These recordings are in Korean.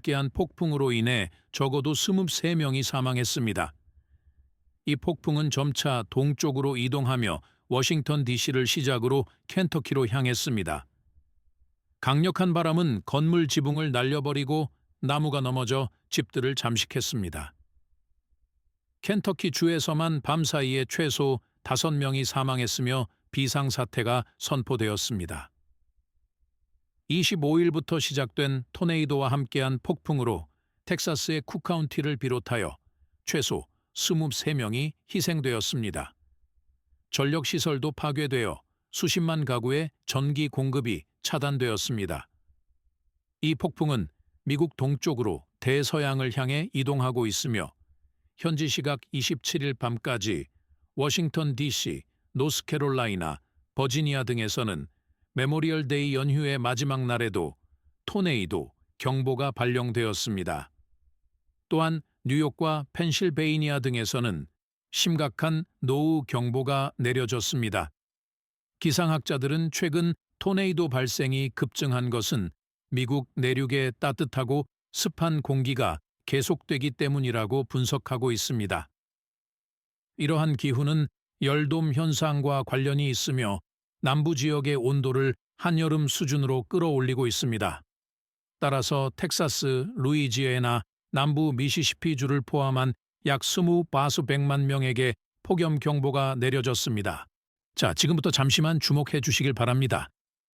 함께한 폭풍으로 인해 적어도 23명이 사망했습니다. 이 폭풍은 점차 동쪽으로 이동하며 워싱턴 DC를 시작으로 켄터키로 향했습니다. 강력한 바람은 건물 지붕을 날려버리고 나무가 넘어져 집들을 잠식했습니다. 켄터키 주에서만 밤사이에 최소 5명이 사망했으며 비상사태가 선포되었습니다. 25일부터 시작된 토네이도와 함께한 폭풍으로 텍사스의 쿠카운티를 비롯하여 최소 23명이 희생되었습니다. 전력시설도 파괴되어 수십만 가구의 전기 공급이 차단되었습니다. 이 폭풍은 미국 동쪽으로 대서양을 향해 이동하고 있으며 현지 시각 27일 밤까지 워싱턴 DC, 노스캐롤라이나, 버지니아 등에서는 메모리얼 데이 연휴의 마지막 날에도 토네이도 경보가 발령되었습니다. 또한 뉴욕과 펜실베이니아 등에서는 심각한 노우 경보가 내려졌습니다. 기상학자들은 최근 토네이도 발생이 급증한 것은 미국 내륙의 따뜻하고 습한 공기가 계속되기 때문이라고 분석하고 있습니다. 이러한 기후는 열돔 현상과 관련이 있으며 남부 지역의 온도를 한여름 수준으로 끌어올리고 있습니다. 따라서 텍사스, 루이지애나, 남부 미시시피주를 포함한 약 20바수100만 명에게 폭염 경보가 내려졌습니다. 자, 지금부터 잠시만 주목해 주시길 바랍니다.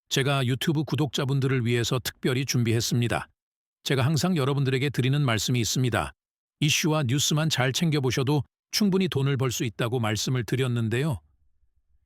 제가 유튜브 구독자분들을 위해서 특별히 준비했습니다. 제가 항상 여러분들에게 드리는 말씀이 있습니다. 이슈와 뉴스만 잘 챙겨보셔도 충분히 돈을 벌 수 있다고 말씀을 드렸는데요.